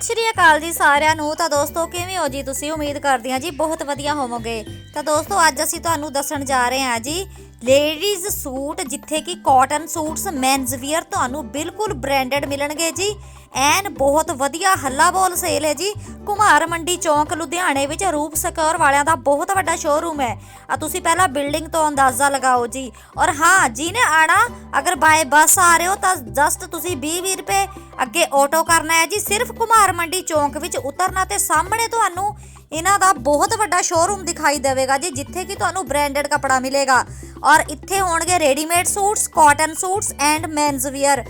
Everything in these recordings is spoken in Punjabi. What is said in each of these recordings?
ਸਤਿ ਸ਼੍ਰੀ ਅਕਾਲ ਜੀ ਸਾਰਿਆਂ ਨੂੰ। ਤਾਂ ਦੋਸਤੋ, ਕਿਵੇਂ ਹੋ ਜੀ ਤੁਸੀਂ? ਉਮੀਦ ਕਰਦੀ ਹਾਂ ਜੀ ਬਹੁਤ ਵਧੀਆ ਹੋਵੋਗੇ। ਤਾਂ ਦੋਸਤੋ, ਅੱਜ ਅਸੀਂ ਤੁਹਾਨੂੰ ਦੱਸਣ ਜਾ ਰਹੇ ਹਾਂ ਜੀ ਲੇਡੀਜ਼ ਸੂਟ ਜਿੱਥੇ ਕਿ ਕਾਟਨ ਸੂਟਸ ਮੈਨਸ ਵੀਅਰ ਤੁਹਾਨੂੰ ਬਿਲਕੁਲ ਬ੍ਰਾਂਡਡ ਮਿਲਣਗੇ ਜੀ। ਐਨ ਬਹੁਤ ਵਧੀਆ ਹੱਲਾ ਬੋਲ ਸੇਲ ਹੈ ਜੀ। ਕੁਮਾਰ ਮੰਡੀ ਚੌਂਕ, ਲੁਧਿਆਣੇ ਵਿੱਚ ਰੂਪ ਸਕੌਰ ਵਾਲਿਆਂ ਦਾ ਬਹੁਤ ਵੱਡਾ ਸ਼ੋਰੂਮ ਹੈ। ਆ ਤੁਸੀਂ ਪਹਿਲਾਂ ਬਿਲਡਿੰਗ ਤੋਂ ਅੰਦਾਜ਼ਾ ਲਗਾਓ ਜੀ। ਔਰ ਹਾਂ, ਜਿਹਨੇ ਆਣਾ, ਅਗਰ ਬਾਏ ਬੱਸ ਆ ਰਹੇ ਹੋ ਤਾਂ ਜਸਟ ਤੁਸੀਂ 20 ਰੁਪਏ ਅੱਗੇ ਆਟੋ ਕਰਨਾ ਹੈ ਜੀ। ਸਿਰਫ ਕੁਮਾਰ ਮੰਡੀ ਚੌਂਕ ਵਿੱਚ ਉਤਰਨਾ ਤੇ ਸਾਹਮਣੇ ਤੁਹਾਨੂੰ ਇਹਨਾਂ ਦਾ ਬਹੁਤ ਵੱਡਾ ਸ਼ੋਰੂਮ ਦਿਖਾਈ ਦੇਵੇਗਾ ਜੀ, ਜਿੱਥੇ ਕਿ ਤੁਹਾਨੂੰ ਬ੍ਰਾਂਡਡ ਕੱਪੜਾ ਮਿਲੇਗਾ। ਔਰ ਇੱਥੇ ਹੋਣਗੇ readymade suits cotton suits and men's wear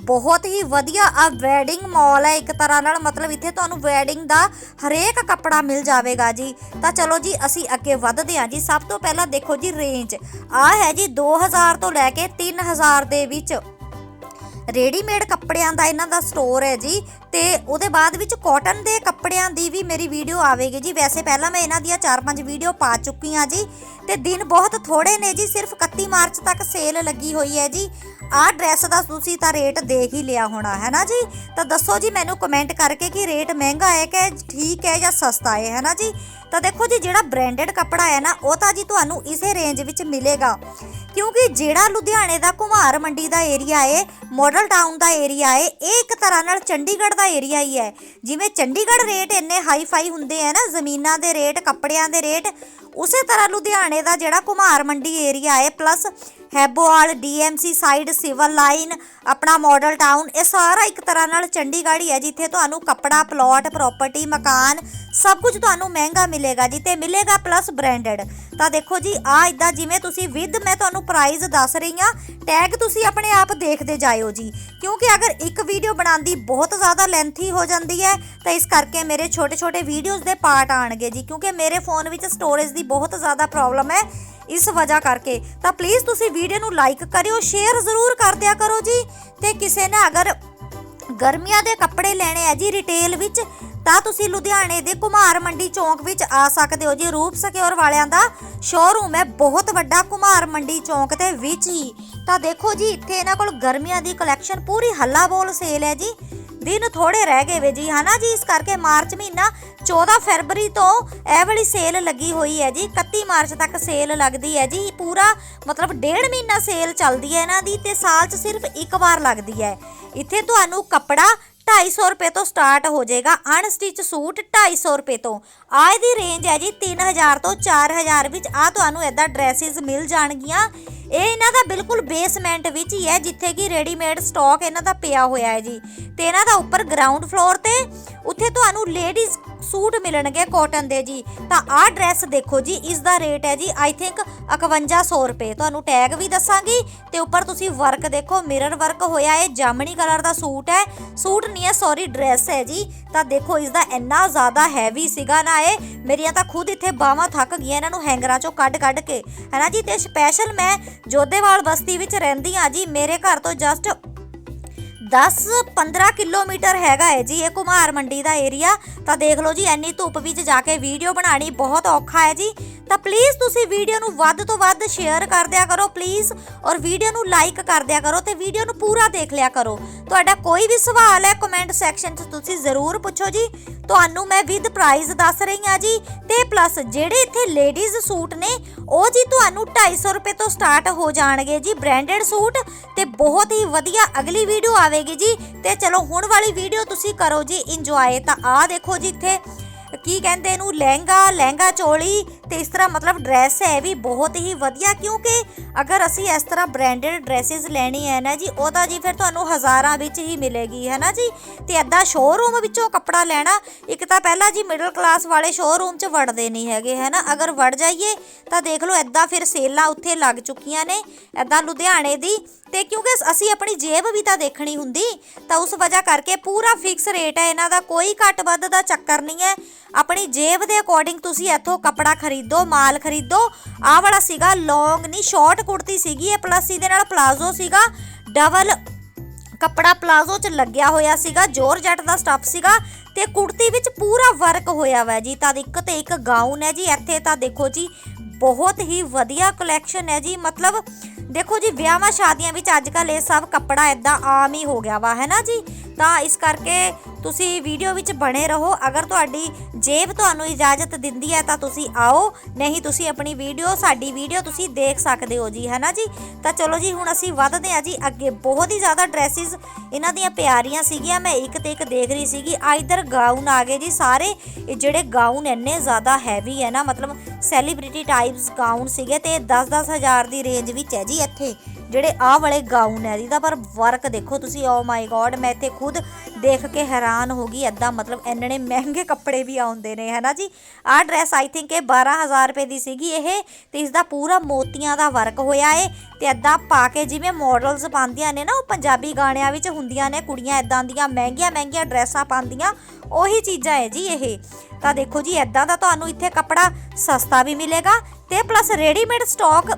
ਬਹੁਤ ਹੀ ਵਧੀਆ ਆ ਵੈਡਿੰਗ ਮਾਲ ਹੈ ਇੱਕ ਤਰ੍ਹਾਂ ਨਾਲ, ਮਤਲਬ ਇੱਥੇ ਤੁਹਾਨੂੰ ਵੈਡਿੰਗ ਦਾ ਹਰੇਕ ਕੱਪੜਾ ਮਿਲ ਜਾਵੇਗਾ ਜੀ। ਤਾਂ ਚਲੋ ਜੀ, ਅਸੀਂ ਅੱਗੇ ਵਧਦੇ ਹਾਂ ਜੀ। ਸਭ ਤੋਂ ਪਹਿਲਾਂ ਦੇਖੋ ਜੀ ਰੇਂਜ ਆ ਹੈ ਜੀ 2000 ਤੋਂ ਲੈ ਕੇ 3000 ਦੇ ਵਿੱਚ। ਰੈਡੀਮੇਡ ਕੱਪੜਿਆਂ ਦਾ ਇਹਨਾਂ ਦਾ ਸਟੋਰ ਹੈ ਜੀ। ਤੇ ਉਹਦੇ ਬਾਅਦ ਵਿੱਚ ਕਾਟਨ ਦੇ ਕੱਪੜਿਆਂ ਦੀ ਵੀ ਮੇਰੀ ਵੀਡੀਓ ਆਵੇਗੀ ਜੀ। ਵੈਸੇ ਪਹਿਲਾਂ ਮੈਂ ਇਹਨਾਂ ਦੀਆਂ 4-5 ਵੀਡੀਓ ਪਾ ਚੁੱਕੀ ਹਾਂ ਜੀ। ਤੇ ਦਿਨ ਬਹੁਤ ਥੋੜੇ ਨੇ ਜੀ, ਸਿਰਫ 31 ਮਾਰਚ ਤੱਕ ਸੇਲ ਲੱਗੀ ਹੋਈ ਹੈ ਜੀ। ਆਹ ਡਰੈਸ ਦਾ ਤੁਸੀਂ ਤਾਂ ਰੇਟ ਦੇਖ ਹੀ ਲਿਆ ਹੋਣਾ ਹੈ ਨਾ ਜੀ? ਤਾਂ ਦੱਸੋ ਜੀ ਮੈਨੂੰ ਕਮੈਂਟ ਕਰਕੇ ਕਿ ਰੇਟ ਮਹਿੰਗਾ ਹੈ ਕਿ ਠੀਕ ਹੈ ਜਾਂ ਸਸਤਾ ਹੈ ਹੈ ਨਾ ਜੀ? ਤਾਂ ਦੇਖੋ ਜੀ, ਜਿਹੜਾ ਬ੍ਰਾਂਡਡ ਕੱਪੜਾ ਹੈ ਨਾ, ਉਹ ਤਾਂ ਜੀ ਤੁਹਾਨੂੰ ਇਸੇ ਰੇਂਜ ਵਿੱਚ ਮਿਲੇਗਾ। ਕਿਉਂਕਿ ਜਿਹੜਾ ਲੁਧਿਆਣੇ ਦਾ ਘੁਮਾਰ ਮੰਡੀ ਦਾ ਏਰੀਆ ਏ ਮਾਡਲ ਟਾਊਨ ਦਾ ਏਰੀਆ ਏ ਇਹ ਇੱਕ ਤਰ੍ਹਾਂ ਨਾਲ ਚੰਡੀਗੜ੍ਹ ਦਾ ਏਰੀਆ ਹੀ ਹੈ। ਜਿਵੇਂ ਚੰਡੀਗੜ੍ਹ ਰੇਟ ਇੰਨੇ ਹਾਈ ਫਾਈ ਹੁੰਦੇ ਆ ਨਾ, ਜ਼ਮੀਨਾਂ ਦੇ ਰੇਟ, ਕੱਪੜਿਆਂ ਦੇ ਰੇਟ, ਉਸੇ ਤਰ੍ਹਾਂ ਲੁਧਿਆਣੇ ਦਾ ਜਿਹੜਾ ਕੁਮਾਰ ਮੰਡੀ ਏਰੀਆ ਹੈ plus Haibowal DMC side civil line ਆਪਣਾ ਮਾਡਲ ਟਾਊਨ ਇਹ ਸਾਰਾ ਇੱਕ ਤਰ੍ਹਾਂ ਨਾਲ ਚੰਡੀਗੜ੍ਹ ਹੀ ਹੈ, ਜਿੱਥੇ ਤੁਹਾਨੂੰ ਕੱਪੜਾ ਪਲਾਟ ਪ੍ਰਾਪਰਟੀ ਮਕਾਨ ਸਭ ਕੁਝ ਤੁਹਾਨੂੰ ਮਹਿੰਗਾ ਮਿਲੇਗਾ ਜੀ ਤੇ ਮਿਲੇਗਾ ਪਲੱਸ ਬ੍ਰਾਂਡਡ ਤਾਂ ਦੇਖੋ ਜੀ ਆ ਇਦਾਂ ਜਿਵੇਂ ਤੁਸੀਂ ਵਿਦ ਮੈਂ ਤੁਹਾਨੂੰ ਪ੍ਰਾਈਸ ਦੱਸ ਰਹੀ ਆ ਟੈਗ ਤੁਸੀਂ ਆਪਣੇ ਆਪ ਦੇਖਦੇ ਜਾਇਓ ਜੀ। ਕਿਉਂਕਿ ਅਗਰ ਇੱਕ ਵੀਡੀਓ ਬਣਾਉਂਦੀ ਬਹੁਤ ਜ਼ਿਆਦਾ ਲੈਂਥੀ ਹੋ ਜਾਂਦੀ ਹੈ ਤਾਂ ਇਸ ਕਰਕੇ ਮੇਰੇ ਛੋਟੇ ਛੋਟੇ ਵੀਡੀਓਜ਼ ਦੇ ਪਾਰਟ ਆਣਗੇ ਜੀ, ਕਿਉਂਕਿ ਮੇਰੇ ਫੋਨ ਵਿੱਚ ਸਟੋਰੇਜ ਦੀ ਬਹੁਤ ਜ਼ਿਆਦਾ ਪ੍ਰੋਬਲਮ ਹੈ ਇਸ ਵਜ੍ਹਾ ਕਰਕੇ। ਤਾਂ ਪਲੀਜ਼ ਤੁਸੀਂ ਵੀਡੀਓ ਨੂੰ ਲਾਈਕ ਕਰਿਓ ਸ਼ੇਅਰ ਜ਼ਰੂਰ ਕਰ ਦਿਆ ਕਰੋ ਜੀ। ਤੇ ਕਿਸੇ ਨੇ ਅਗਰ ਗਰਮੀਆਂ ਦੇ ਕੱਪੜੇ ਲੈਣੇ ਆ ਜੀ ਰਿਟੇਲ ਵਿੱਚ, ਤਾਂ ਤੁਸੀਂ ਲੁਧਿਆਣੇ ਦੇ ਕੁਮਾਰ ਮੰਡੀ ਚੌਂਕ ਵਿੱਚ ਆ ਸਕਦੇ ਹੋ ਜੀ, ਰੂਪ ਸਕਿਓਰ ਵਾਲਿਆਂ ਦਾ ਸ਼ੋਰੂਮ ਹੈ, ਬਹੁਤ ਵੱਡਾ ਕੁਮਾਰ ਮੰਡੀ ਚੌਂਕ ਦੇ ਵਿੱਚ ਹੀ। ਤਾਂ ਦੇਖੋ ਜੀ, ਇੱਥੇ ਇਹਨਾਂ ਕੋਲ ਗਰਮੀਆਂ ਦੀ ਕਲੈਕਸ਼ਨ ਪੂਰੀ ਹੱਲਾ ਬੋਲ ਸੇਲ ਹੈ ਜੀ। ਦਿਨ ਥੋੜੇ ਰਹਿ ਗਏ ਵੇ ਜੀ, ਹਨਾ ਜੀ? ਇਸ ਕਰਕੇ ਮਾਰਚ ਮਹੀਨਾ 14 ਫਰਵਰੀ ਤੋਂ ਇਹ ਵਾਲੀ ਸੇਲ ਲੱਗੀ ਹੋਈ ਹੈ ਜੀ। 31 ਮਾਰਚ ਤੱਕ ਸੇਲ ਲੱਗਦੀ ਹੈ ਜੀ। ਪੂਰਾ ਮਤਲਬ ਡੇਢ ਮਹੀਨਾ ਸੇਲ ਚੱਲਦੀ ਹੈ ਇਹਨਾਂ ਦੀ ਤੇ ਸਾਲ 'ਚ ਸਿਰਫ ਇੱਕ ਵਾਰ ਲੱਗਦੀ ਹੈ। ਇੱਥੇ ਤੁਹਾਨੂੰ ਕੱਪੜਾ 250 ਰੁਪਏ ਤੋਂ ਸਟਾਰਟ ਹੋ ਜਾਏਗਾ। ਅਨਸਟਿਚ ਸੂਟ 250 ਰੁਪਏ ਤੋਂ। ਆ ਇਹਦੀ ਰੇਂਜ ਹੈ ਜੀ 3000 ਤੋਂ 4000 ਵਿੱਚ। ਆ ਤੁਹਾਨੂੰ ਐਦਾਂ ਡਰੈਸਿਸ ਮਿਲ ਜਾਣਗੀਆਂ। ਇਹ ਇਹਨਾਂ ਦਾ ਬਿਲਕੁਲ ਬੇਸਮੈਂਟ ਵਿੱਚ ਹੀ ਹੈ, ਜਿੱਥੇ ਕਿ ਰੈਡੀਮੇਡ ਸਟਾਕ ਇਹਨਾਂ ਦਾ ਪਿਆ ਹੋਇਆ ਹੈ ਜੀ। ਤੇ ਇਹਨਾਂ ਦਾ ਉੱਪਰ ਗਰਾਊਂਡ ਫਲੋਰ ਤੇ ਉੱਥੇ ਤੁਹਾਨੂੰ ਲੇਡੀਜ਼ ਸੂਟ ਮਿਲਣਗੇ ਕਾਟਨ ਦੇ ਜੀ। ਤਾਂ ਆਹ ਡਰੈਸ ਦੇਖੋ ਜੀ, ਇਸ ਦਾ ਰੇਟ ਹੈ ਜੀ ਆਈ ਥਿੰਕ 5100 ਰੁਪਏ। ਤੁਹਾਨੂੰ ਟੈਗ ਵੀ ਦੱਸਾਂਗੀ ਤੇ ਉੱਪਰ ਤੁਸੀਂ ਵਰਕ ਦੇਖੋ ਮਿਰਰ ਵਰਕ ਹੋਇਆ ਹੈ ਜਾਮਣੀ ਕਲਰ ਦਾ ਸੂਟ ਹੈ। ਸੂਟ ਨਹੀਂ ਹੈ ਸੌਰੀ ਡਰੈਸ ਹੈ ਜੀ। ਤਾਂ ਦੇਖੋ, ਇਸ ਦਾ ਇੰਨਾ ਜ਼ਿਆਦਾ ਹੈਵੀ ਸੀਗਾ ਨਾ ਇਹ, ਮੇਰੀਆਂ ਤਾਂ ਖੁਦ ਇੱਥੇ ਬਾਹਾਂ ਥੱਕ ਗਈਆਂ ਇਹਨਾਂ ਨੂੰ ਹੈਂਗਰਾਂ ਚੋਂ ਕੱਢ ਕੱਢ ਕੇ। ਹੈਨਾ ਜੀ, ਤੇ ਸਪੈਸ਼ਲ ਮੈਂ ਜੋਧੇਵਾਲ ਬਸਤੀ ਵਿੱਚ ਰਹਿੰਦੀ ਆ ਜੀ। ਮੇਰੇ ਘਰ ਤੋਂ ਜਸਟ 10-15 ਕਿਲੋਮੀਟਰ ਹੈਗਾ ਹੈ ਜੀ, ਇਹ ਕੁਮਾਰ ਮੰਡੀ ਦਾ ਏਰੀਆ। ਤਾਂ ਦੇਖ ਲਓ ਜੀ ਐਨੀ ਧੁੱਪ ਵਿੱਚ ਜਾ ਕੇ ਵੀਡੀਓ ਬਣਾਣੀ ਬਹੁਤ ਔਖਾ ਹੈ ਜੀ। ਤਾਂ ਪਲੀਜ਼ ਤੁਸੀਂ ਵੀਡੀਓ ਨੂੰ ਵੱਧ ਤੋਂ ਵੱਧ ਸ਼ੇਅਰ ਕਰ ਦਿਆ ਕਰੋ ਪਲੀਜ਼ ਔਰ ਵੀਡੀਓ ਨੂੰ ਲਾਈਕ ਕਰ ਦਿਆ ਕਰੋ ਤੇ ਵੀਡੀਓ ਨੂੰ ਪੂਰਾ ਦੇਖ ਲਿਆ ਕਰੋ। ਤੁਹਾਡਾ ਕੋਈ ਵੀ ਸਵਾਲ ਹੈ ਕਮੈਂਟ ਸੈਕਸ਼ਨ 'ਚ ਤੁਸੀਂ ਜ਼ਰੂਰ ਪੁੱਛੋ ਜੀ। ਤੁਹਾਨੂੰ ਮੈਂ ਵਿਦ ਪ੍ਰਾਈਸ ਦੱਸ ਰਹੀ ਹਾਂ ਜੀ। ਤੇ ਪਲੱਸ ਜਿਹੜੇ ਇੱਥੇ ਲੇਡੀਜ਼ ਸੂਟ ਨੇ, ਉਹ ਜੀ ਤੁਹਾਨੂੰ 250 ਰੁਪਏ ਤੋਂ ਸਟਾਰਟ ਹੋ ਜਾਣਗੇ ਜੀ ਬ੍ਰਾਂਡਡ ਸੂਟ। ਤੇ ਬਹੁਤ ਹੀ ਵਧੀਆ ਅਗਲੀ ਵੀਡੀਓ ਆਵੇ ਆਵੇਗੀ ਜੀ। ਤੇ ਚਲੋ ਹੁਣ ਵਾਲੀ ਵੀਡੀਓ ਤੁਸੀਂ ਕਰੋ ਜੀ ਇੰਜੋਏ ਤਾਂ ਆ ਦੇਖੋ ਜੀ ਇੱਥੇ, ਕੀ ਕਹਿੰਦੇ ਇਹਨੂੰ, ਲਹਿੰਗਾ ਲਹਿੰਗਾ ਚੋਲੀ ਤੇ ਇਸ ਤਰ੍ਹਾਂ ਮਤਲਬ ਡਰੈਸ ਹੈ ਵੀ ਬਹੁਤ ਹੀ ਵਧੀਆ ਕਿਉਂਕਿ ਅਗਰ ਅਸੀਂ ਇਸ ਤਰ੍ਹਾਂ ਬ੍ਰਾਂਡਡ ਡਰੈਸਸ ਲੈਣੀ ਹੈ ਨਾ ਜੀ ਉਹ ਤਾਂ ਜੀ ਫਿਰ ਤੁਹਾਨੂੰ ਹਜ਼ਾਰਾਂ ਵਿੱਚ ਹੀ ਮਿਲੇਗੀ ਹੈ ਨਾ ਜੀ? ਤੇ ਐਦਾਂ ਸ਼ੋਰੂਮ ਵਿੱਚੋਂ ਕੱਪੜਾ ਲੈਣਾ, ਇੱਕ ਤਾਂ ਪਹਿਲਾਂ ਜੀ ਮਿਡਲ ਕਲਾਸ ਵਾਲੇ ਸ਼ੋਰੂਮ 'ਚ ਵੜਦੇ ਨਹੀਂ ਹੈਗੇ ਹੈ ਨਾ ਅਗਰ ਵੜ ਜਾਈਏ ਤਾਂ ਦੇਖ ਲਓ ਐਦਾਂ ਫਿਰ ਸੇਲਾਂ ਉੱਥੇ ਲੱਗ ਚੁੱਕੀਆਂ ਨੇ ਐਦਾਂ ਲੁਧਿਆਣੇ ਦੀ। ਤੇ ਕਿਉਂਕਿ ਅਸੀਂ ਆਪਣੀ ਜੇਬ ਵੀ ਤਾਂ ਦੇਖਣੀ ਹੁੰਦੀ, ਤਾਂ ਉਸ ਵਜ੍ਹਾ ਕਰਕੇ ਪੂਰਾ ਫਿਕਸ ਰੇਟ ਹੈ, ਇਹਨਾਂ ਦਾ ਕੋਈ ਘੱਟ ਵੱਧ ਦਾ ਚੱਕਰ ਨਹੀਂ ਹੈ। ਆਪਣੀ ਜੇਬ ਦੇ ਅਕੋਰਡਿੰਗ ਤੁਸੀਂ ਇੱਥੋਂ ਕੱਪੜਾ ਖਰੀਦ ਮਾਲ ਖਰੀਦੋ। ਆਹ ਵਾਲਾ ਸੀਗਾ ਲੌਂਗ ਨਹੀਂ ਸ਼ਾਰਟ ਕੁੜਤੀ ਸੀਗੀ ਇਹ ਪਲੱਸ ਇਹਦੇ ਨਾਲ ਪਲਾਜ਼ੋ ਸੀਗਾ। ਡਬਲ ਕੱਪੜਾ ਪਲਾਜ਼ੋ 'ਚ ਲੱਗਿਆ ਹੋਇਆ ਸੀਗਾ, ਜੋਰ ਦਾ ਸਟੱਫ ਸੀਗਾ। ਤੇ ਕੁੜਤੀ ਵਿੱਚ ਪੂਰਾ ਵਰਕ ਹੋਇਆ ਵਾ ਜੀ, ਤਾਂ ਇੱਕ ਤੇ ਇੱਕ ਗਾਊਨ ਹੈ ਜੀ, ਇੱਥੇ ਤਾਂ ਦੇਖੋ ਜੀ, ਬਹੁਤ ਹੀ ਵਧੀਆ ਕਲੈਕਸ਼ਨ ਹੈ ਜੀ। ਮਤਲਬ ਦੇਖੋ ਜੀ, ਵਿਆਹਾਂ ਸ਼ਾਦੀਆਂ ਵਿੱਚ ਅੱਜ ਕੱਲ ਇਹ ਸਭ ਕੱਪੜਾ ਇਦਾਂ ਆਮ ਹੀ ਹੋ ਗਿਆ ਵਾ, ਹੈ ਨਾ ਜੀ? ਤਾਂ ਇਸ ਕਰਕੇ ਤੁਸੀਂ ਵੀਡੀਓ ਵਿੱਚ ਬਣੇ ਰਹੋ। ਅਗਰ ਤੁਹਾਡੀ ਜੇਬ ਤੁਹਾਨੂੰ ਇਜਾਜ਼ਤ ਦਿੰਦੀ ਹੈ ਤਾਂ ਤੁਸੀਂ ਆਓ। ਨਹੀਂ, ਤੁਸੀਂ ਆਪਣੀ ਵੀਡੀਓ, ਸਾਡੀ ਵੀਡੀਓ ਤੁਸੀਂ ਦੇਖ ਸਕਦੇ ਹੋ ਜੀ, ਹੈਨਾ ਜੀ? ਤਾਂ ਚਲੋ ਜੀ, ਹੁਣ ਅਸੀਂ ਵੱਧਦੇ ਹਾਂ ਜੀ। ਅੱਗੇ ਬਹੁਤ ਹੀ ਜ਼ਿਆਦਾ ਡਰੈਸਿਸ ਇਹਨਾਂ ਦੀਆਂ ਪਿਆਰੀਆਂ ਸੀਗੀਆਂ। ਮੈਂ ਇੱਕ ਤੇ ਇੱਕ ਦੇਖ ਰਹੀ ਸੀਗੀ। ਆ ਇਧਰ ਗਾਊਨ ਆ ਗਏ ਜੀ ਸਾਰੇ। ਇਹ ਜਿਹੜੇ ਗਾਊਨ ਇੰਨੇ ਜ਼ਿਆਦਾ ਹੈਵੀ ਹੈ ਨਾ, ਮਤਲਬ ਸੈਲੀਬ੍ਰਿਟੀ ਟਾਈਪਸ ਗਾਊਨ ਸੀਗੇ ਤੇ 10-10 ਹਜ਼ਾਰ ਦੀ ਰੇਂਜ ਵਿੱਚ ਹੈ ਜੀ ਇੱਥੇ। ਜਿਹੜੇ ਆਹ ਵਾਲੇ ਗਾਊਨ ਹੈ ਇਹਦਾ, ਪਰ ਵਰਕ ਦੇਖੋ ਤੁਸੀਂ ਓ ਮਾਈ ਗॉड ਮੈਂ ਇੱਥੇ ਖੁਦ ਦੇਖ ਕੇ ਹੈਰਾਨ ਹੋ ਗਈ ਐਦਾਂ ਮਤਲਬ ਇੰਨੇ ਮਹਿੰਗੇ ਕੱਪੜੇ ਵੀ ਆਉਂਦੇ ਨੇ, ਹੈਨਾ ਜੀ? ਆਹ ਡਰੈਸ ਆਈ ਥਿੰਕ ਇਹ 12000 ਰੁਪਏ ਦੀ ਸੀਗੀ ਇਹ, ਤੇ ਇਸ ਦਾ ਪੂਰਾ ਮੋਤੀਆਂ ਦਾ ਵਰਕ ਹੋਇਆ ਏ, ਤੇ ਐਦਾਂ ਪਾ ਕੇ ਜਿਵੇਂ ਮਾਡਲਸ ਪਾਉਂਦੀਆਂ ਨੇ ਨਾ, ਉਹ ਪੰਜਾਬੀ ਗਾਣਿਆਂ ਵਿੱਚ ਹੁੰਦੀਆਂ ਨੇ, ਕੁੜੀਆਂ ਐਦਾਂ ਦੀਆਂ ਮਹਿੰਗੀਆਂ ਮਹਿੰਗੀਆਂ ਡਰੈਸਾਂ ਪਾਉਂਦੀਆਂ, ਉਹੀ ਚੀਜ਼ਾਂ ਹੈ ਜੀ ਇਹ। ਤਾਂ ਦੇਖੋ ਜੀ ਐਦਾਂ ਦਾ ਤੁਹਾਨੂੰ ਇੱਥੇ ਕੱਪੜਾ ਸਸਤਾ ਵੀ ਮਿਲੇਗਾ, ਤੇ ਪਲੱਸ ਰੈਡੀਮੇਡ ਸਟਾਕ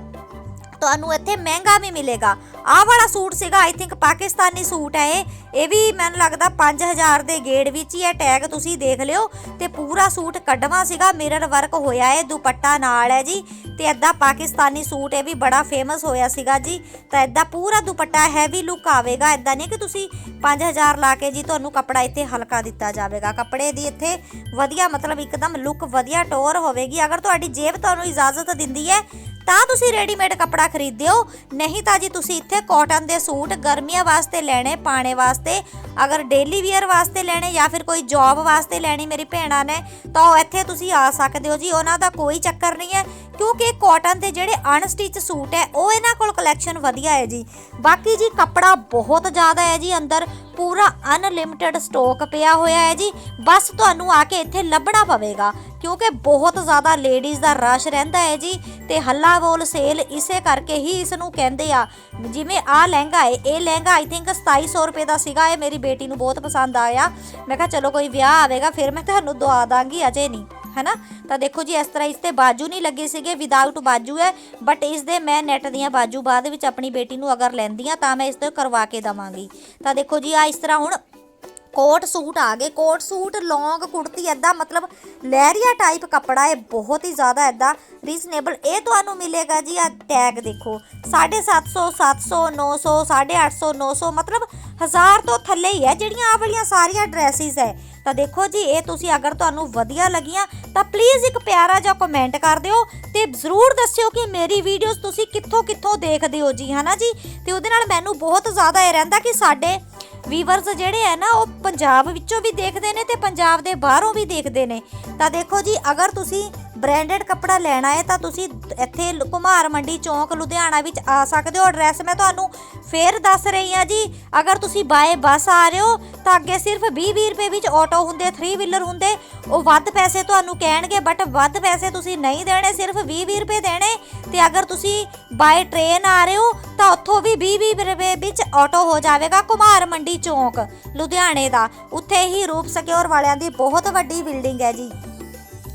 ਤੁਹਾਨੂੰ ਇੱਥੇ ਮਹਿੰਗਾ ਵੀ ਮਿਲੇਗਾ। ਆਹ ਵਾਲਾ ਸੂਟ ਸੀਗਾ ਆਈ ਥਿੰਕ ਪਾਕਿਸਤਾਨੀ ਸੂਟ ਹੈ ਇਹ। ਇਹ ਵੀ ਮੈਨੂੰ ਲੱਗਦਾ 5000 ਦੇ ਗੇੜ ਵਿੱਚ ਹੀ ਹੈ ਟੈਗ ਤੁਸੀਂ ਦੇਖ ਲਿਓ। ਤੇ ਪੂਰਾ ਸੂਟ ਕੱਢਵਾ ਸੀਗਾ ਮਿਰਰ ਵਰਕ ਹੋਇਆ ਹੈ ਦੁਪੱਟਾ ਨਾਲ ਹੈ ਜੀ। ਤੇ ਐਦਾਂ ਪਾਕਿਸਤਾਨੀ ਸੂਟ ਇਹ ਵੀ ਬੜਾ ਫੇਮਸ ਹੋਇਆ ਸੀਗਾ ਜੀ। ਤਾਂ ਐਦਾਂ ਪੂਰਾ ਦੁਪੱਟਾ ਹੈਵੀ ਲੁੱਕ ਆਵੇਗਾ ਐਦਾਂ ਨਹੀਂ ਕਿ ਤੁਸੀਂ 5000 ਲਾ ਕੇ ਜੀ ਤੁਹਾਨੂੰ ਕੱਪੜਾ ਇੱਥੇ ਹਲਕਾ ਦਿੱਤਾ ਜਾਵੇਗਾ। ਕੱਪੜੇ ਦੀ ਇੱਥੇ ਵਧੀਆ ਮਤਲਬ ਇੱਕਦਮ ਲੁੱਕ ਵਧੀਆ ਟੋਰ ਹੋਵੇਗੀ। ਅਗਰ ਤੁਹਾਡੀ ਜੇਬ ਤੁਹਾਨੂੰ ਇਜਾਜ਼ਤ ਦਿੰਦੀ ਹੈ ਤਾਂ ਤੁਸੀਂ ਰੈਡੀਮੇਡ ਕੱਪੜਾ ਖਰੀਦਿਓ। ਨਹੀਂ ਤਾਂ ਜੀ ਤੁਸੀਂ ਇੱਥੇ ਕਾਟਨ ਦੇ ਸੂਟ ਗਰਮੀਆਂ ਵਾਸਤੇ ਲੈਣੇ, ਪਾਣੇ ਵਾਸਤੇ, ਅਗਰ ਡੇਲੀ ਵੀਅਰ ਵਾਸਤੇ ਲੈਣੇ ਜਾਂ ਫਿਰ ਕੋਈ ਜੌਬ ਵਾਸਤੇ ਲੈਣੀ ਮੇਰੀ ਭੈਣਾਂ ਨੇ, ਤਾਂ ਉਹ ਇੱਥੇ ਤੁਸੀਂ ਆ ਸਕਦੇ ਹੋ ਜੀ। ਉਹਨਾਂ ਦਾ ਕੋਈ ਚੱਕਰ ਨਹੀਂ ਹੈ। ਕਿਉਂਕਿ ਕਾਟਨ ਦੇ ਜਿਹੜੇ ਅਨਸਟਿਚ ਸੂਟ ਹੈ, ਉਹ ਇਹਨਾਂ ਕੋਲ ਕਲੈਕਸ਼ਨ ਵਧੀਆ ਹੈ ਜੀ। ਬਾਕੀ ਜੀ ਕੱਪੜਾ ਬਹੁਤ ਜ਼ਿਆਦਾ ਹੈ ਜੀ, ਅੰਦਰ ਪੂਰਾ ਅਨਲਿਮਿਟਿਡ ਸਟਾਕ ਪਿਆ ਹੋਇਆ ਹੈ ਜੀ। ਬਸ ਤੁਹਾਨੂੰ ਆ ਕੇ ਇੱਥੇ ਲੱਭਣਾ ਪਵੇਗਾ, ਕਿਉਂਕਿ ਬਹੁਤ ਜ਼ਿਆਦਾ ਲੇਡੀਜ਼ ਦਾ ਰਸ਼ ਰਹਿੰਦਾ ਹੈ ਜੀ, ਤੇ ਹੱਲਾ ਬੋਲ ਸੇਲ ਇਸੇ ਕਰਕੇ ਹੀ ਇਸ ਨੂੰ ਕਹਿੰਦੇ ਆ। ਜਿਵੇਂ ਆ ਲਹਿੰਗਾ ਹੈ, ਇਹ ਲਹਿੰਗਾ ਆਈ ਥਿੰਕ 2700 ਰੁਪਏ ਦਾ ਸੀਗਾ, ਇਹ ਮੇਰੀ ਬੇਟੀ ਨੂੰ ਬਹੁਤ ਪਸੰਦ ਆਇਆ। ਮੈਂ ਕਿਹਾ, ਚਲੋ ਕੋਈ ਵਿਆਹ ਆਵੇਗਾ, ਫਿਰ ਮੈਂ ਤੁਹਾਨੂੰ ਦਵਾ ਦਾਂਗੀ, ਅਜੇ ਨਹੀਂ। ਹੈਨਾ? ਤਾਂ ਦੇਖੋ ਜੀ, ਇਸ ਤਰ੍ਹਾਂ ਇਸ ਤੇ ਬਾਜੂ ਨਹੀਂ ਲੱਗੇ ਸੀਗੇ ਵਿਦਆਊਟ ਬਾਜੂ ਹੈ ਬਟ ਇਸ ਦੇ ਮੈਂ ਨੈਟ ਦੀਆਂ ਬਾਜੂ ਬਾਅਦ ਵਿੱਚ ਆਪਣੀ ਬੇਟੀ ਨੂੰ ਅਗਰ ਲੈਂਦੀ ਆ ਤਾਂ ਮੈਂ ਇਸ ਤੋਂ ਕਰਵਾ ਕੇ ਦਵਾਂਗੀ। ਤਾਂ ਦੇਖੋ ਜੀ ਆ ਇਸ ਤਰ੍ਹਾਂ ਹੁਣ ਕੋਟ ਸੂਟ ਆ ਗਏ। ਕੋਟ ਸੂਟ, ਲੌਂਗ, ਕੁੜਤੀ ਐਦਾਂ ਮਤਲਬ ਲਹਿਰੀਆ ਟਾਈਪ ਕੱਪੜਾ ਹੈ, ਬਹੁਤ ਹੀ ਜ਼ਿਆਦਾ ਐਦਾਂ ਰੀਜ਼ਨੇਬਲ ਇਹ ਤੁਹਾਨੂੰ ਮਿਲੇਗਾ ਜੀ ਆ ਟੈਗ ਦੇਖੋ। 750 700 900 850 900 ਮਤਲਬ ਹਜ਼ਾਰ ਤੋਂ ਥੱਲੇ ਹੀ ਹੈ, ਜਿਹੜੀਆਂ ਆ ਵਾਲੀਆਂ ਸਾਰੀਆਂ ਡਰੈਸਿਸ ਹੈ। ਤਾਂ ਦੇਖੋ ਜੀ, ਇਹ ਤੁਸੀਂ ਅਗਰ ਤੁਹਾਨੂੰ ਵਧੀਆ ਲੱਗੀਆਂ, ਤਾਂ ਪਲੀਜ਼ ਇੱਕ ਪਿਆਰਾ ਜਿਹਾ ਕਮੈਂਟ ਕਰ ਦਿਓ ਤੇ ਜ਼ਰੂਰ ਦੱਸਿਓ ਕਿ ਮੇਰੀ ਵੀਡੀਓਜ਼ ਤੁਸੀਂ ਕਿੱਥੋਂ ਕਿੱਥੋਂ ਦੇਖਦੇ ਹੋ ਜੀ, ਹਨਾ ਜੀ? ਤੇ ਉਹਦੇ ਨਾਲ ਮੈਨੂੰ ਬਹੁਤ ਜ਼ਿਆਦਾ ਇਹ ਰਹਿੰਦਾ ਕਿ ਸਾਡੇ ਵੀਵਰਸ ਜਿਹੜੇ ਹੈ ਨਾ, ਉਹ ਪੰਜਾਬ ਵਿੱਚੋਂ ਵੀ ਦੇਖਦੇ ਨੇ ਤੇ ਪੰਜਾਬ ਦੇ ਬਾਹਰੋਂ ਵੀ ਦੇਖਦੇ ਨੇ। ਤਾਂ ਦੇਖੋ ਜੀ, ਅਗਰ ਤੁਸੀਂ ਬ੍ਰਾਂਡਡ ਕੱਪੜਾ ਲੈਣਾ ਹੈ ਤਾਂ ਤੁਸੀਂ ਇੱਥੇ ਲ- ਕੁਮਾਰ ਮੰਡੀ ਚੌਂਕ ਲੁਧਿਆਣਾ ਵਿੱਚ ਆ ਸਕਦੇ ਹੋ। ਐਡਰੈਸ ਮੈਂ ਤੁਹਾਨੂੰ ਫੇਰ ਦੱਸ ਰਹੀ ਹਾਂ ਜੀ। ਅਗਰ ਤੁਸੀਂ ਬਾਏ ਬੱਸ ਆ ਰਹੇ ਹੋ, ਤਾਂ ਅੱਗੇ ਸਿਰਫ 20-20 ਰੁਪਏ ਵਿੱਚ ਆਟੋ ਹੁੰਦੇ 3 ਵੀਲਰ ਹੁੰਦੇ। ਉਹ ਵੱਧ ਪੈਸੇ ਤੁਹਾਨੂੰ ਕਹਿਣਗੇ ਬਟ ਵੱਧ ਪੈਸੇ ਤੁਸੀਂ ਨਹੀਂ ਦੇਣੇ, ਸਿਰਫ 20-20 ਰੁਪਏ ਦੇਣੇ। ਤੇ ਅਗਰ ਤੁਸੀਂ ਬਾਏ ਟ੍ਰੇਨ ਆ ਰਹੇ ਹੋ, ਤਾਂ ਉੱਥੋਂ ਵੀ 20-20 ਰੁਪਏ ਵਿੱਚ ਆਟੋ ਹੋ ਜਾਵੇਗਾ ਕੁਮਾਰ ਮੰਡੀ ਚੌਂਕ ਲੁਧਿਆਣੇ ਦਾ। ਉੱਥੇ ਹੀ ਰੂਪ ਸਕਿਓਰ ਵਾਲਿਆਂ ਦੀ ਬਹੁਤ ਵੱਡੀ ਬਿਲਡਿੰਗ ਹੈ ਜੀ।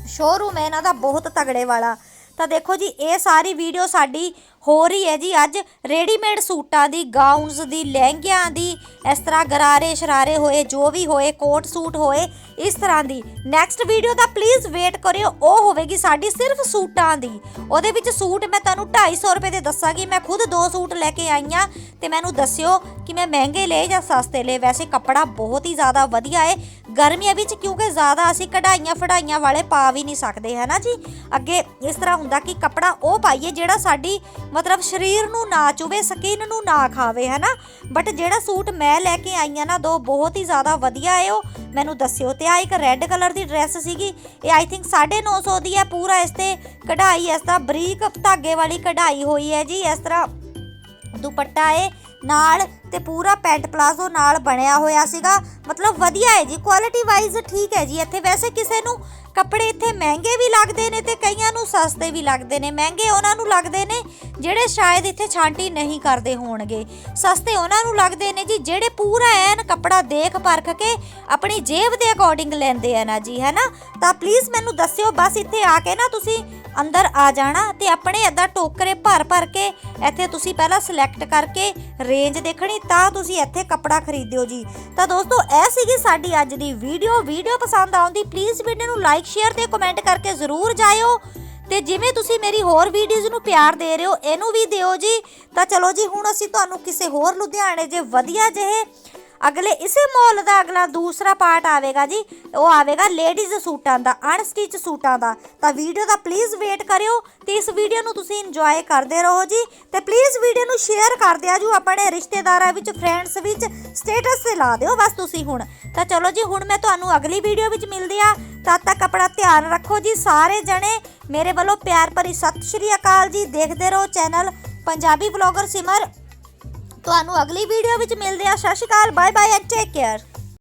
ਸ਼ੋਰੂਮ ਹੈ ਇਹਨਾਂ ਦਾ ਬਹੁਤ ਤਗੜੇ ਵਾਲਾ। ਤਾਂ ਦੇਖੋ ਜੀ ਇਹ ਸਾਰੀ ਵੀਡੀਓ ਸਾਡੀ ਹੋ ਰਹੀ ਹੈ ਜੀ। ਅੱਜ ਰੈਡੀਮੇਡ ਸੂਟਾਂ ਦੀ ਗਾਊਨਸ ਦੀ, ਲਹਿੰਗਿਆਂ ਦੀ, ਇਸ ਤਰ੍ਹਾਂ ਗਰਾਰੇ ਸ਼ਰਾਰੇ ਹੋਏ, ਜੋ ਵੀ ਹੋਏ, ਕੋਟ ਸੂਟ ਹੋਏ, ਇਸ ਤਰ੍ਹਾਂ ਦੀ। ਨੈਕਸਟ ਵੀਡੀਓ ਦਾ ਪਲੀਜ਼ ਵੇਟ ਕਰਿਓ। ਉਹ ਹੋਵੇਗੀ ਸਾਡੀ ਸਿਰਫ ਸੂਟਾਂ ਦੀ। ਉਹਦੇ ਵਿੱਚ ਸੂਟ ਮੈਂ ਤੁਹਾਨੂੰ 250 ਰੁਪਏ ਦੇ ਦੱਸਾਂਗੀ। ਮੈਂ ਖੁਦ ਦੋ ਸੂਟ ਲੈ ਕੇ ਆਈ ਹਾਂ ਤੇ ਮੈਨੂੰ ਦੱਸਿਓ ਕਿ ਮੈਂ ਮਹਿੰਗੇ ਲਏ ਜਾਂ ਸਸਤੇ ਲਏ। ਵੈਸੇ ਕੱਪੜਾ ਬਹੁਤ ਹੀ ਜ਼ਿਆਦਾ ਵਧੀਆ ਹੈ ਗਰਮੀਆਂ ਵਿੱਚ ਕਿਉਂਕਿ ਜ਼ਿਆਦਾ ਅਸੀਂ ਕਢਾਈਆਂ ਫੜਾਈਆਂ ਵਾਲੇ ਪਾ ਵੀ ਨਹੀਂ ਸਕਦੇ, ਹੈ ਨਾ ਜੀ? ਅੱਗੇ ਇਸ ਤਰ੍ਹਾਂ ਹੁੰਦਾ ਕਿ ਕੱਪੜਾ ਉਹ ਪਾਈਏ ਜਿਹੜਾ ਸਾਡੀ ਮਤਲਬ ਸਰੀਰ ਨੂੰ ਨਾ ਚੁਵੇ ਸਕਿਨ ਨੂੰ ਨਾ ਖਾਵੇ ਹੈ ਨਾ ਬਟ ਜਿਹੜਾ ਸੂਟ ਮੈਂ ਲੈ ਕੇ ਆਈ ਆ ਨਾ, ਦੋ ਬਹੁਤ ਹੀ ਜ਼ਿਆਦਾ ਵਧੀਆ ਹੈ ਉਹ। ਮੈਨੂੰ ਦੱਸਿਓ ਤੇ ਆ ਇੱਕ ਰੈੱਡ ਕਲਰ ਦੀ ਡਰੈਸ ਸੀਗੀ। ਇਹ ਆਈ ਥਿੰਕ 950 ਦੀ ਹੈ, ਪੂਰਾ ਇਸ ਤੇ ਕਢਾਈ, ਇਸ ਤਰ੍ਹਾਂ ਬਰੀਕ ਧਾਗੇ ਵਾਲੀ ਕਢਾਈ ਹੋਈ ਹੈ ਜੀ, ਇਸ ਤਰ੍ਹਾਂ ਦੁਪੱਟਾ ਹੈ ਨਾਲ ਤੇ ਪੂਰਾ ਪੈਂਟ ਪਲਾਜ਼ੋ ਨਾਲ ਬਣਿਆ ਹੋਇਆ ਸੀਗਾ। ਮਤਲਬ ਵਧੀਆ ਹੈ ਜੀ ਕੁਆਲਿਟੀ ਵਾਈਜ਼ ਠੀਕ ਹੈ ਜੀ। ਇੱਥੇ ਵੈਸੇ ਕਿਸੇ ਨੂੰ ਕੱਪੜੇ ਇੱਥੇ ਮਹਿੰਗੇ ਵੀ ਲੱਗਦੇ ਨੇ ਤੇ ਕਈਆਂ ਨੂੰ ਸਸਤੇ ਵੀ ਲੱਗਦੇ ਨੇ। ਮਹਿੰਗੇ ਉਹਨਾਂ ਨੂੰ ਲੱਗਦੇ ਨੇ ਜਿਹੜੇ ਸ਼ਾਇਦ ਇੱਥੇ ਛਾਂਟੀ ਨਹੀਂ ਕਰਦੇ ਹੋਣਗੇ। ਸਸਤੇ ਉਹਨਾਂ ਨੂੰ ਲੱਗਦੇ ਨੇ ਜੀ, ਜਿਹੜੇ ਪੂਰਾ ਐਨ ਕੱਪੜਾ ਦੇਖ ਪਰਖ ਕੇ ਆਪਣੀ ਜੇਬ ਦੇ ਅਕੋਰਡਿੰਗ ਲੈਂਦੇ ਆ ਨਾ ਜੀ ਹੈ ਨਾ ਤਾਂ ਪਲੀਜ਼ ਮੈਨੂੰ ਦੱਸਿਓ, ਬਸ ਇੱਥੇ ਆ ਕੇ ਨਾ ਤੁਸੀਂ ਅੰਦਰ ਆ ਜਾਣਾ ਤੇ ਆਪਣੇ ਏਦਾਂ ਟੋਕਰੇ ਭਰ ਭਰ ਕੇ ਇੱਥੇ ਤੁਸੀਂ ਪਹਿਲਾਂ ਸਿਲੈਕਟ ਕਰਕੇ ਰੇਂਜ ਦੇਖਣੀ, ਤਾਂ ਤੁਸੀਂ ਇੱਥੇ ਕੱਪੜਾ ਖਰੀਦਿਓ ਜੀ। ਤਾਂ ਦੋਸਤੋ, ਇਹ ਸੀਗੀ ਸਾਡੀ ਅੱਜ ਦੀ ਵੀਡੀਓ ਵੀਡੀਓ ਪਸੰਦ ਆਉਂਦੀ ਪਲੀਜ਼ ਵੀਡੀਓ ਨੂੰ ਲਾਈਕ ਸ਼ੇਅਰ ਤੇ ਕਮੈਂਟ ਕਰਕੇ ਜ਼ਰੂਰ ਜਾਇਓ। ਤੇ ਜਿਵੇਂ ਤੁਸੀਂ ਮੇਰੀ ਹੋਰ ਵੀਡੀਓਜ਼ ਨੂੰ ਪਿਆਰ ਦੇ ਰਹੇ ਹੋ, ਇਹਨੂੰ ਵੀ ਦਿਓ ਜੀ। ਤਾਂ ਚਲੋ ਜੀ, ਹੁਣ ਅਸੀਂ ਤੁਹਾਨੂੰ ਕਿਸੇ ਹੋਰ ਲੁਧਿਆਣੇ ਜੇ ਵਧੀਆ ਜਿਹੇ ਅਗਲੇ ਇਸੇ ਮੋਲ ਦਾ ਅਗਲਾ ਦੂਸਰਾ ਪਾਰਟ ਆਵੇਗਾ ਜੀ, ਉਹ ਆਵੇਗਾ ਲੇਡੀਜ਼ ਸੂਟਾਂ ਦਾ ਅਨਸਟਿਚ ਸੂਟਾਂ ਦਾ। ਤਾਂ ਵੀਡੀਓ ਦਾ ਪਲੀਜ਼ ਵੇਟ ਕਰਿਓ ਤੇ ਇਸ ਵੀਡੀਓ ਨੂੰ ਤੁਸੀਂ ਇੰਜੋਏ ਕਰਦੇ ਰਹੋ ਜੀ ਤੇ ਪਲੀਜ਼ ਵੀਡੀਓ ਨੂੰ ਸ਼ੇਅਰ ਕਰ ਦਿਆ ਜੂ ਆਪਣੇ ਰਿਸ਼ਤੇਦਾਰਾਂ ਵਿੱਚ ਫਰੈਂਡਸ ਵਿੱਚ ਸਟੇਟਸ ਤੇ ਲਾ ਦਿਓ ਬਸ ਤੁਸੀਂ ਹੁਣ। ਤਾਂ ਚਲੋ ਜੀ, ਹੁਣ ਮੈਂ ਤੁਹਾਨੂੰ ਅਗਲੀ ਵੀਡੀਓ ਵਿੱਚ ਮਿਲਦੀ ਆ ਤਦ ਤੱਕ ਆਪਣਾ ਧਿਆਨ ਰੱਖੋ ਜੀ ਸਾਰੇ ਜਣੇ। ਮੇਰੇ ਵੱਲੋਂ ਪਿਆਰ ਭਰੀ ਸਤਿ ਸ਼੍ਰੀ ਅਕਾਲ ਜੀ। ਦੇਖਦੇ ਰਹੋ ਚੈਨਲ ਪੰਜਾਬੀ ਬਲੌਗਰ ਸਿਮਰ। ਤੁਹਾਨੂੰ ਅਗਲੀ ਵੀਡੀਓ ਵਿੱਚ ਮਿਲਦੇ ਆ Sat Shri Akal bye bye and take care